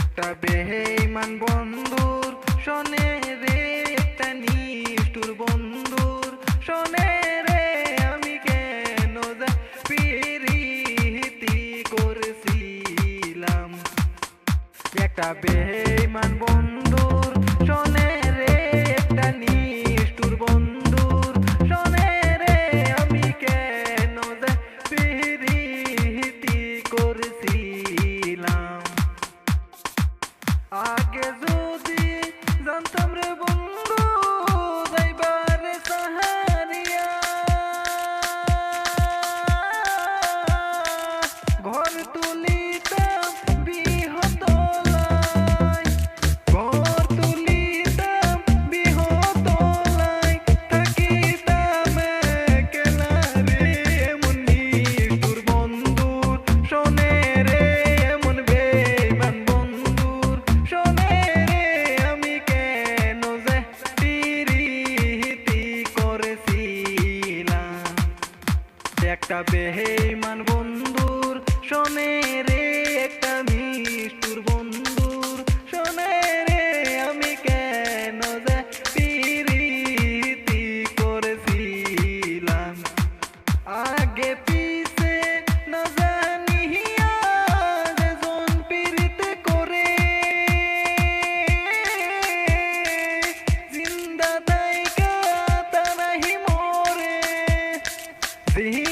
একটা বেহেমান বন্ধুর, শোনে রে একটা নিষ্ঠুর বন্ধুর, শোনে রে আমি কেন যা পিরিতি করেছিলাম। একটা বেইমান বন্ধুর, শোনে আগে একটা বেইমান বন্ধুর, শোনে রে একটা নিষ্ঠুর বন্ধুর, শোনে রে আমি কেন যে পিরিতি করেছিলাম। আগে পিছে না জানিয়া যেজন পিরিতে করে, জিন্দা তাইকা তারাহি মরে। জিন্দা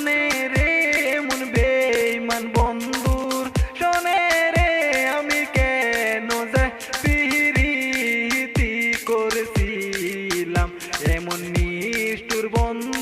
শোনে রে মন বেইমান বন্ধুর। শোনে রে আমি কেন যে পিরিতি করেছিলাম। এমন নিষ্ঠুর বন্ধু